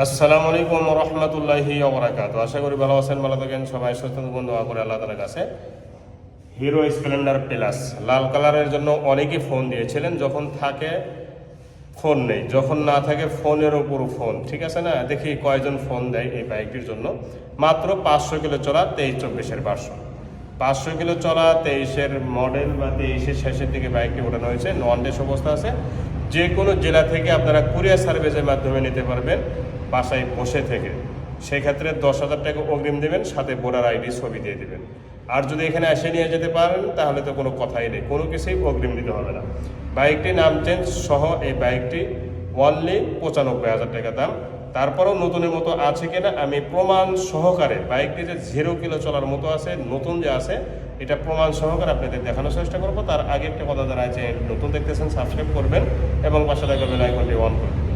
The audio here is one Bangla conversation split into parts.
আসসালামু আলাইকুম রহমতুল্লাহি ওবরাকাত আশা করি ভালো আছেন, ভালো থাকেন, সবাই থাকুন, দোয়া করে আল্লাহ তালার কাছে। হিরো স্প্লেন্ডার প্লাস, লাল কালারের জন্য অনেকেই ফোন দিয়েছিলেন, যখন থাকে ফোন নেই। যখন না থাকে ফোনের ওপর ফোন, ঠিক আছে না? দেখি কয়জন ফোন দেয় এই বাইকটির জন্য। মাত্র পাঁচশো কিলো চলা তেইশ চব্বিশের বারশো পাঁচশো কিলো চলা তেইশের মডেল বা তেইশের শেষের দিকে বাইকটি ওঠানো হয়েছে নন ডেস অবস্থা আছে। যে কোনো জেলা থেকে আপনারা কুরিয়ার সার্ভিসের মাধ্যমে নিতে পারবেন। বাসায় বসে থেকে সেক্ষেত্রে দশ হাজার টাকা অগ্রিম দেবেন, সাথে বোর্ডার আইডি ছবি দিয়ে দেবেন। আর যদি এখানে এসে নিয়ে যেতে পারেন, তাহলে তো কোনো কথাই নেই, কোনো কিছুই অগ্রিম দিতে হবে না। বাইকটি নাম চেঞ্জ সহ এই বাইকটি অনলি পঁচানব্বই হাজার টাকা দাম। তারপরেও নতুনের মতো আছে কিনা আমি প্রমাণ সহকারে, বাইকটি যে জিরো কিলো চলার মতো আছে, নতুন যে আছে, এটা প্রমাণ সহকারে আপনাদের দেখানোর চেষ্টা করব। তার আগে একটা কথা জানাই যে নতুন দেখতেছেন, সাবস্ক্রাইব করবেন এবং পাশে থাকা বেল আইকনটি অন করে দেবেন।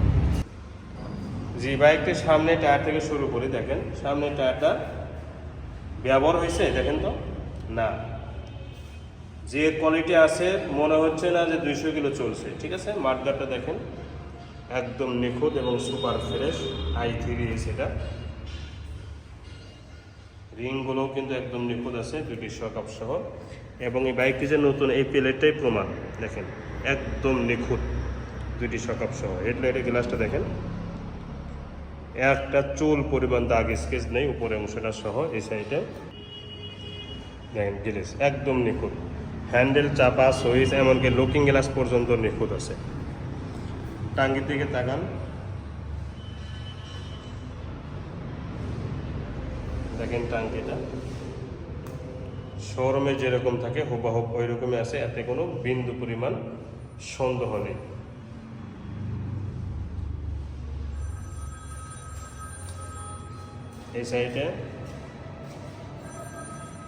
জি বাইকটির সামনে টায়ার থেকে শুরু করি, দেখেন। সামনে টায়ারটা ব্যবহার হয়েছে, দেখেন তো? না। যে কোয়ালিটি আছে, মনে হচ্ছে না যে দুইশো কিলো চলছে, ঠিক আছে? মাঠগাটটা দেখেন, একদম নিখুঁত এবং সুপার ফ্রেশ আই থ্রি সেটা রিংগুলোও কিন্তু একদম নিখুঁত আছে, দুটি শকআপ সহ। এবং এই বাইকটি যে নতুন, এই প্লেটটাই প্রমাণ, দেখেন। একদম নিখুঁত, দুটি শকআপ সহ। হেডলাইটের গ্লাসটা দেখেন। একটা চুল পরিমাণ দাগ, স্কেচ নেই, উপরে অংশটা সহ এই সাইডে। দেখেন একদম নিখুঁত। হ্যান্ডেল চাপা, সুইচ, এমনকি লুকিং গ্লাস পর্যন্ত নিখুঁত আছে। টাঙ্গির দিকে তাকান। দেখেন টাঙ্কিটা। শোরুমে যেরকম থাকে হুবাহুব ওই রকমই আছে, এতে কোনো বিন্দু পরিমাণ সন্দেহ নেই। এই সাইডে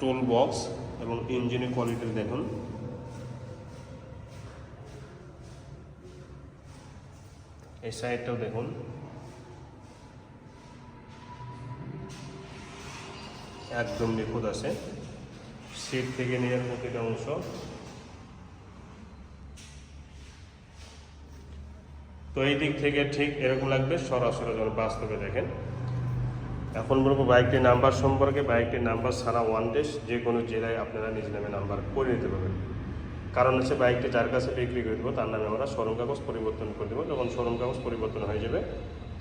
টুল বক্স এবং ইঞ্জিনের কোয়ালিটি দেখুন। এই সাইডটাও দেখুন। একদম নিখুঁত আছে। সিট থেকে নিয়ে প্রতিটা অংশ। তো এই দিক থেকে ঠিক এরকম লাগবে সরাসরি যখন বাস্তবে দেখেন। এখন বলব বাইকটির নাম্বার সম্পর্কে, বাইকটির নাম্বার ছাড়া ওয়ান ডেস যে কোনো জেলায় আপনারা নিজ নামে নাম্বার করে নিতে পারবেন। কারণ হচ্ছে বাইকটি যার কাছে বিক্রি করে দেবো, তার নামে আমরা শোরুম কাগজ পরিবর্তন করে দেবো। যখন শোরুম কাগজ পরিবর্তন হয়ে যাবে,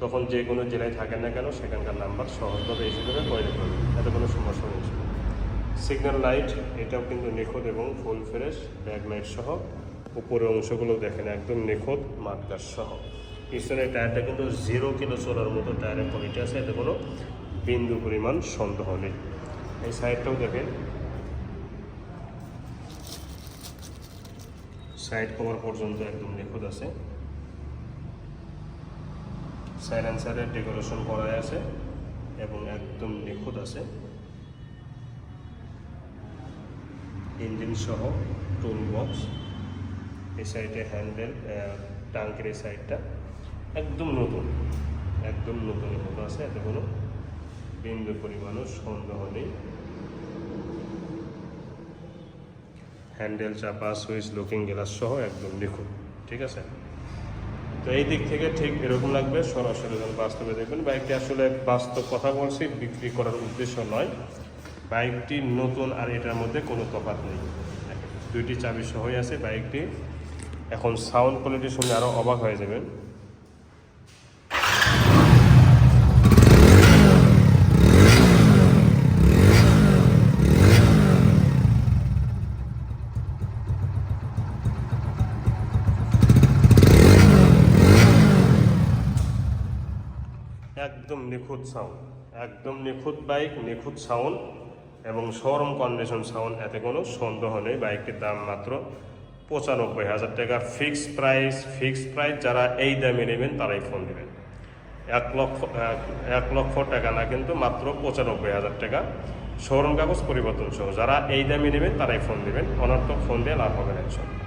তখন যে কোনো জেলায় থাকেন না কেন, সেখানকার নাম্বার সহজভাবে এসে দেবে করে পারবেন। এতে কোনো সমস্যা নেই সিগন্যাল লাইট এটাও কিন্তু নিখুঁত এবং ফুল ফ্রেশ ব্যাক লাইট সহ। উপরের অংশগুলো দেখেন একদম নিখুঁত মার্কার সহ। পিছনের টায়ারটা কিন্তু জিরো কিলো চলার মতো টায়ারের কোয়ালিটি আছে, এতে কোনো বিন্দু পরিমাণ সন্দেহ নেই। এই সাইডটাও দেখেন। সাইড কভার পর্যন্ত একদম নিখুঁত আছে। সাইলেন্সারের ডেকোরেশন করা আছে এবং একদম নিখুঁত আছে। ইঞ্জিন সহ টুল বক্স এই সাইডে হ্যান্ডেল টাঙ্কের এই সাইডটা একদম নতুন একদম নতুন আছে এতে কোনো বিন্দু পরিমাণও সন্দেহ নেই। হ্যান্ডেল চাপা সুইচ লুকিং গ্লাস সহ একদম নিখুঁত, ঠিক আছে? তো এই দিক থেকে ঠিক এরকম লাগবে। সরাসরি যখন বাস্তবে দেখবেন। বাইকটি আসলে বাস্তব কথা বলছি, বিক্রি করার উদ্দেশ্য নয়। বাইকটি নতুন আর এটার মধ্যে কোনো তফাত নেই। দুইটি চাবি সহই আছে বাইকটি। এখন সাউন্ড কোয়ালিটির সঙ্গে আরও অবাক হয়ে যাবেন। একদম নিখুঁত সাউন্ড একদম নিখুঁত বাইক নিখুঁত সাউন্ড এবং শোরুম কন্ডিশন সাউন্ড এতে কোনো সন্দেহ নেই। বাইকটির দাম মাত্র পঁচানব্বই হাজার টাকা। ফিক্স প্রাইস ফিক্স প্রাইস যারা এই দামে নেবেন তারাই ফোন দেবেন। এক লক্ষ, এক- লক্ষ টাকা না কিন্তু মাত্র পঁচানব্বই হাজার টাকা। শোরুম কাগজ পরিবর্তন সহ, যারা এই দামে নেবেন তারাই ফোন দেবেন। অনর্থক ফোন দিয়ে লাভ হবে না